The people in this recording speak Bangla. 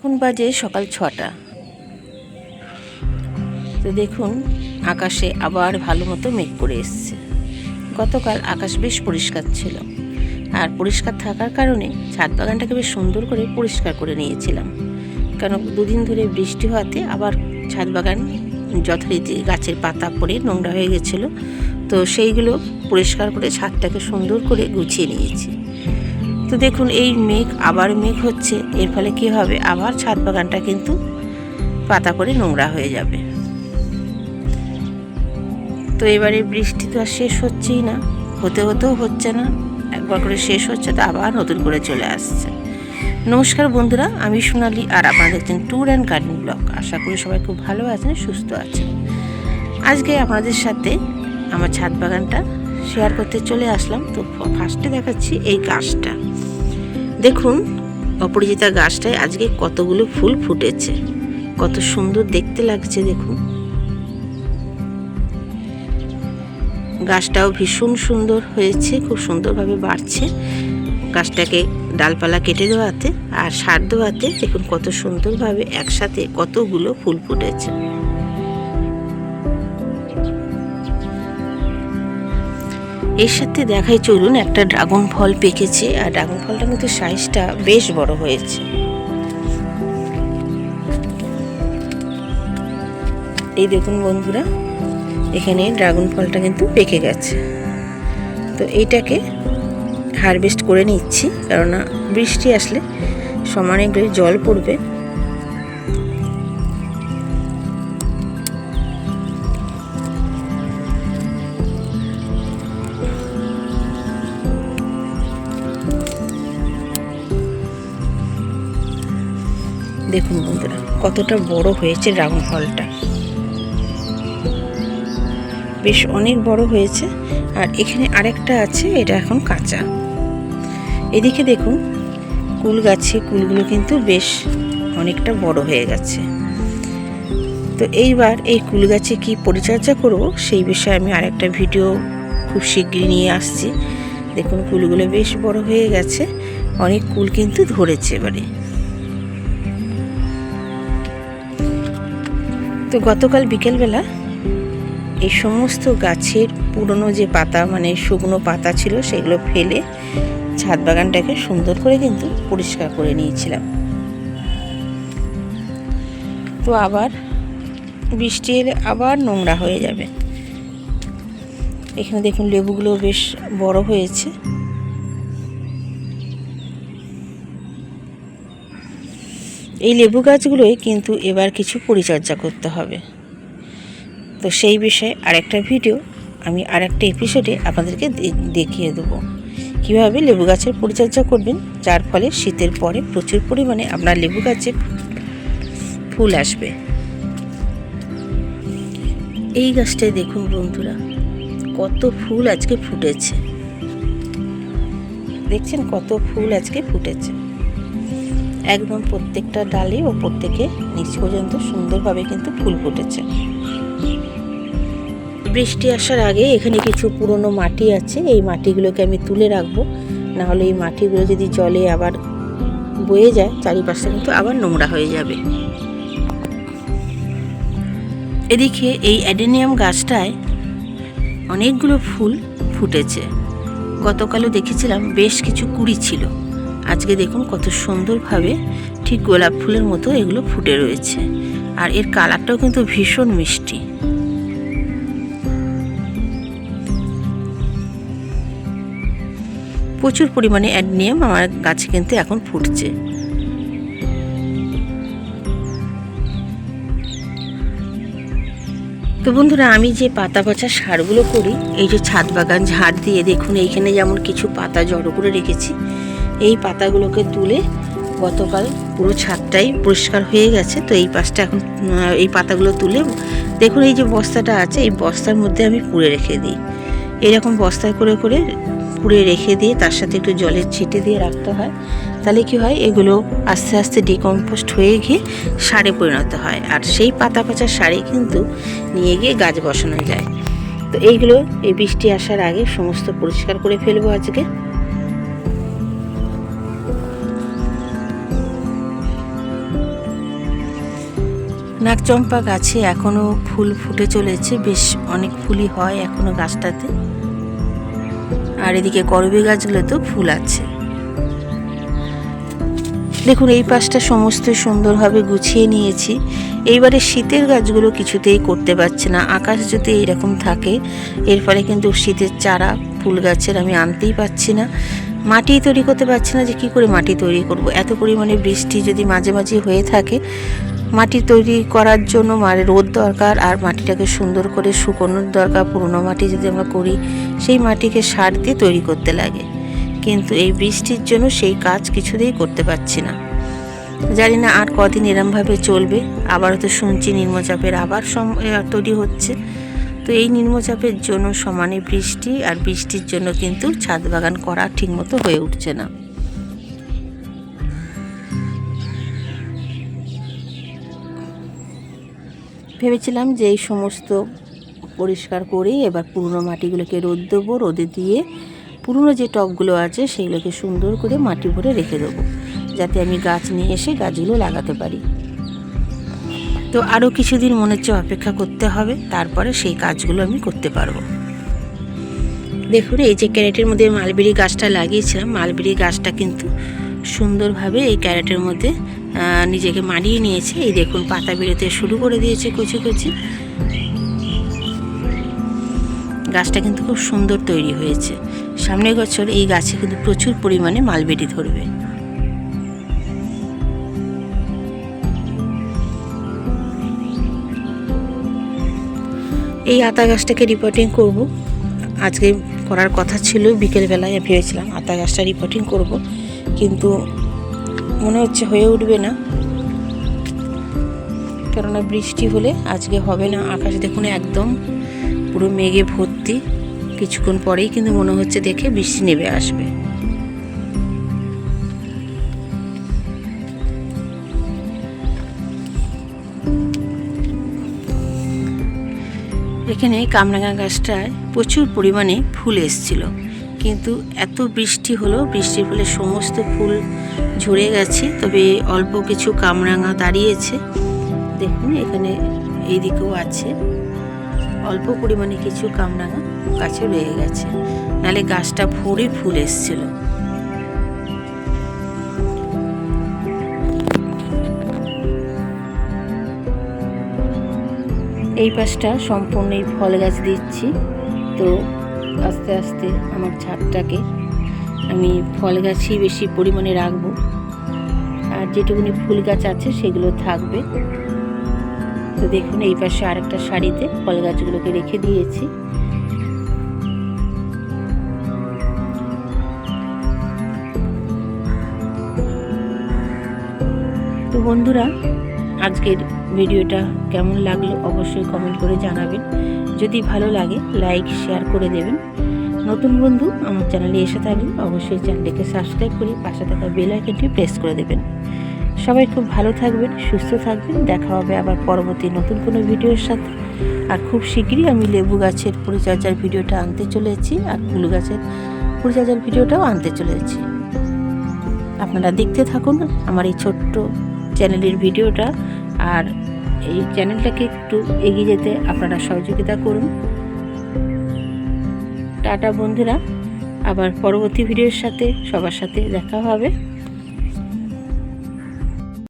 এখন বাজে সকাল ছটা। তো দেখুন, আকাশে আবার ভালো মতো মেঘ করে এসছে। গতকাল আকাশ বেশ পরিষ্কার ছিল। আর পরিষ্কার থাকার কারণে ছাদ বাগানটাকে বেশ সুন্দর করে পরিষ্কার করে নিয়েছিলাম। কেন দুদিন ধরে বৃষ্টি হওয়াতে আবার ছাদ বাগান যথারীতি গাছের পাতা পড়ে নোংরা হয়ে গেছিল। তো সেইগুলো পরিষ্কার করে ছাদটাকে সুন্দর করে গুছিয়ে নিয়েছি। তো দেখুন, এই মেঘ আবার মেঘ হচ্ছে। এর ফলে কী হবে? আবার ছাদ বাগানটা কিন্তু পাতা করে নোংরা হয়ে যাবে। তো এবারে বৃষ্টি তো আর শেষ হচ্ছেই না। হতে হতেও হচ্ছে না। একবার করে শেষ হচ্ছে, তো আবার নতুন করে চলে আসছে। নমস্কার বন্ধুরা, আমি সোনালি আর আপনারা দেখছেন ট্যুর অ্যান্ড গার্ডেন ব্লগ আশা করি সবাই খুব ভালো আছেন, সুস্থ আছেন। আজকে আপনাদের সাথে আমার ছাদ বাগানটা শেয়ার করতে চলে আসলাম। তো ফার্স্টে দেখাচ্ছি এই গাছটা। দেখুন, অপরিচিতা গাছটায় আজকে কতগুলো ফুল ফুটেছে। কত সুন্দর দেখতে লাগছে, দেখুন। গাছটাও ভীষণ সুন্দর হয়েছে, খুব সুন্দরভাবে বাড়ছে। গাছটাকে ডালপালা কেটে দেওয়াতে আর সার দেওয়াতে দেখুন কত সুন্দরভাবে একসাথে কতগুলো ফুল ফুটেছে। এর সাথে দেখাই চলুন একটা ড্রাগন ফল পেকেছে, আর ড্রাগন ফলটা কিন্তু সাইজটা বেশ বড় হয়েছে। এই দেখুন বন্ধুরা, এখানে ড্রাগন ফলটা কিন্তু পেকে গেছে। তো এইটাকে হারভেস্ট করে নিচ্ছি, কেননা বৃষ্টি আসলে সমানে জল পড়বে। দেখুন বন্ধুরা, কতটা বড় হয়েছে ড্রাগন ফলটা বেশ অনেক বড় হয়েছে, আর এখানে আরেকটা আছে, এটা এখন কাঁচা। এদিকে দেখুন, কুল গাছে কুলগুলো কিন্তু বেশ অনেকটা বড় হয়ে গেছে। তো এইবার এই কুল গাছে কি পরিচর্যা করব, সেই বিষয়ে আমি আরেকটা ভিডিও খুব শীঘ্রই নিয়ে আসছি। দেখুন, কুলগুলো বেশ বড় হয়ে গেছে, অনেক কুল কিন্তু ধরেছে এবারে। তো গতকাল বিকেলবেলা এই সমস্ত গাছের পুরনো যে পাতা মানে শুকনো পাতা ছিল, সেগুলো ফেলে ছাদ বাগানটাকে সুন্দর করে কিন্তু পরিষ্কার করে নিয়েছিলাম। তো আবার বৃষ্টি এলে আবার নোংরা হয়ে যাবে। এখানে দেখুন লেবুগুলো বেশ বড় হয়েছে। এই লেবু গাছগুলোই কিন্তু এবার কিছু পরিচর্যা করতে হবে। তো সেই বিষয়ে আরেকটা ভিডিও আমি আরেকটা এপিসোডে আপনাদেরকে দেখিয়ে দেবো। কীভাবে লেবু গাছের পরিচর্যা করবেন? যার ফলে শীতের পরে প্রচুর পরিমাণে আপনার লেবু গাছে ফুল আসবে। এই গাছটায় দেখুন বন্ধুরা, কত ফুল আজকে ফুটেছে। দেখছেন কত ফুল আজকে ফুটেছে। একদম প্রত্যেকটা ডালে ওপর থেকে নিচ পর্যন্ত সুন্দরভাবে কিন্তু ফুল ফুটেছে। বৃষ্টি আসার আগে এখানে কিছু পুরনো মাটি আছে, এই মাটিগুলোকে আমি তুলে রাখব। নাহলে এই মাটিগুলো যদি জলে আবার বয়ে যায়, চারিপাশটা কিন্তু আবার নোংরা হয়ে যাবে। এদিকে এই অ্যাডেনিয়াম গাছটায় অনেকগুলো ফুল ফুটেছে। গতকালও দেখেছিলাম বেশ কিছু কুড়ি ছিল। আজকে দেখুন কত সুন্দরভাবে ঠিক গোলাপ ফুলের মতো এগুলো ফুটে রয়েছে। আর এর কালারটাও কিন্তু ভীষণ মিষ্টি। প্রচুর পরিমাণে অ্যাডনিয়াম আমার গাছে কিন্তু এখন ফুটছে। তো বন্ধুরা, আমি যে পাতা পচা সারগুলো করি, এই যে ছাদ বাগান ঝাড় দিয়ে দেখুন, এইখানে যেমন কিছু পাতা জড়ো করে রেখেছি এই পাতাগুলোকে তুলে গতকাল পুরো ছাদটাই পরিষ্কার হয়ে গেছে। তো এই পাশটা এখন এই পাতাগুলো তুলে দেখুন এই যে বস্তাটা আছে, এই বস্তার মধ্যে আমি পুড়ে রেখে দিই। এরকম বস্তায় করে করে পুড়ে রেখে দিয়ে তার সাথে একটু জলের ছিটে দিয়ে রাখতে হয়। তাহলে কি হয়, এগুলো আস্তে আস্তে ডিকম্পোস্ট হয়ে গিয়ে সারে পরিণত হয়। আর সেই পাতা পচা সারে কিন্তু নিয়ে গিয়ে গাছ বসানো যায়। তো এইগুলো এই বৃষ্টি আসার আগে সমস্ত পরিষ্কার করে ফেলব আজকে। নাকচম্পা গাছে এখনও ফুল ফুটে চলেছে। বেশ অনেক ফুলই হয় এখনও গাছটাতে। আর এদিকে করবি গাছগুলোতেও ফুল আছে। দেখুন, এই পাশটা সমস্ত সুন্দরভাবে গুছিয়ে নিয়েছি। এইবারে শীতের গাছগুলো কিছুতেই করতে পারছে না। আকাশ যদি এইরকম থাকে, এর ফলে কিন্তু শীতের চারা, ফুল গাছের আমি আনতেই পারছি না। মাটি তৈরি করতে পারছি না যে কি করে মাটি তৈরি করব? এত পরিমাণে বৃষ্টি যদি মাঝে মাঝে হয়ে থাকে মাটি তৈরি করার জন্য মানে রোদ দরকার আর মাটিটাকে সুন্দর করে শুকোনোর দরকার। পুরনো মাটি যদি আমরা করি, সেই মাটিকে সার দিয়ে তৈরি করতে লাগে। কিন্তু এই বৃষ্টির জন্য সেই কাজ কিছুতেই করতে পারছি না। জানি না আর কদিন এরমভাবে চলবে। আবারও তো শুনছি নিম্নচাপের আবার তৈরি হচ্ছে। তো এই নিম্নচাপের জন্য সমানে বৃষ্টি আর বৃষ্টির জন্য কিন্তু ছাদ বাগান করা ঠিকমতো হয়ে উঠছে না। ভেবেছিলাম যে এই সমস্ত পরিষ্কার করে এবার পুরনো মাটিগুলোকে রোদ দেবো, রোদে দিয়ে পুরনো যে টবগুলো আছে সেইগুলোকে সুন্দর করে মাটি ভরে রেখে দেবো, যাতে আমি গাছ নিয়ে এসে গাছগুলো লাগাতে পারি। তো আরও কিছুদিন মনে হচ্ছে অপেক্ষা করতে হবে, তারপরে সেই কাজগুলো আমি করতে পারব। দেখুন, এই যে ক্যারেটের মধ্যে মালবেরি গাছটা লাগিয়েছিলাম, মালবেরি গাছটা কিন্তু সুন্দরভাবে এই ক্যারেটের মধ্যে নিজেকে মারিয়ে নিয়েছে। এই দেখুন, পাতা বেরোতে শুরু করে দিয়েছে কচি কচি। গাছটা কিন্তু খুব সুন্দর তৈরি হয়েছে। সামনের বছর এই গাছে কিন্তু প্রচুর পরিমাণে মালবেরি ধরবে। এই আতা গাছটাকে রিপোর্টিং করব। আজকে করার কথা ছিল, বিকেলবেলায় ভেবেছিলাম আতা গাছটা রিপোর্টিং করব। কিন্তু মনে হচ্ছে হয়ে উঠবে না। কেননা বৃষ্টি হলে আজকে হবে না, আকাশ দেখুন একদম পুরো মেঘে ভর্তি। কিছুক্ষণ পরেই কিন্তু মনে হচ্ছে দেখে বৃষ্টি নেমে আসবে। এখানে কামরাঙা গাছটায় প্রচুর পরিমাণে ফুল এসছিল। কিন্তু এত বৃষ্টি হলো, বৃষ্টির ফলে সমস্ত ফুল ঝরে গেছে, তবে অল্প কিছু কামরাঙা দাঁড়িয়েছে। দেখুন, এখানে এই দিকেও আছে। অল্প পরিমাণে কিছু কামরাঙা গাছে রয়ে গেছে। নালে গাছটা ভরে ফুল এসছিল। এই পাশটা সম্পূর্ণ এই ফল গাছ দিচ্ছি। তো আস্তে আস্তে আমার ছাদটাকে আমি ফল গাছই বেশি পরিমাণে রাখব। আর যেটুকুনি ফুল গাছ আছে সেগুলো থাকবে। তো দেখুন, এই পাশে আরেকটা শাড়িতে ফল গাছগুলোকে রেখে দিয়েছি। তো বন্ধুরা, আজকের ভিডিওটা কেমন লাগল অবশ্যই কমেন্ট করে জানাবেন। যদি ভালো লাগে, লাইক, শেয়ার করে দেবেন। নতুন বন্ধু আমার চ্যানেলে এসে থাকলে অবশ্যই চ্যানেলটিকে সাবস্ক্রাইব করে পাশে থাকা বেল আইকনটি প্রেস করে দেবেন। সবাই খুব ভালো থাকবেন, সুস্থ থাকবেন, দেখা হবে আবার পরবর্তী নতুন কোনো ভিডিওর সাথে। আর খুব শীঘ্রই আমি লেবু গাছের পরিচর্যার ভিডিওটা আনতে চলেছি আর ফুল গাছের পরিচর্যার ভিডিওটাও আনতে চলেছি। আপনারা দেখতে থাকুন আমার এই ছোট্ট চ্যানেলের ভিডিওটা আর এই চ্যানেলটাকে একটু এগিয়ে যেতে আপনারা সহযোগিতা করুন। টাটা বন্ধুরা। আবার পরবর্তী ভিডিওর সাথে সবার সাথে দেখা হবে।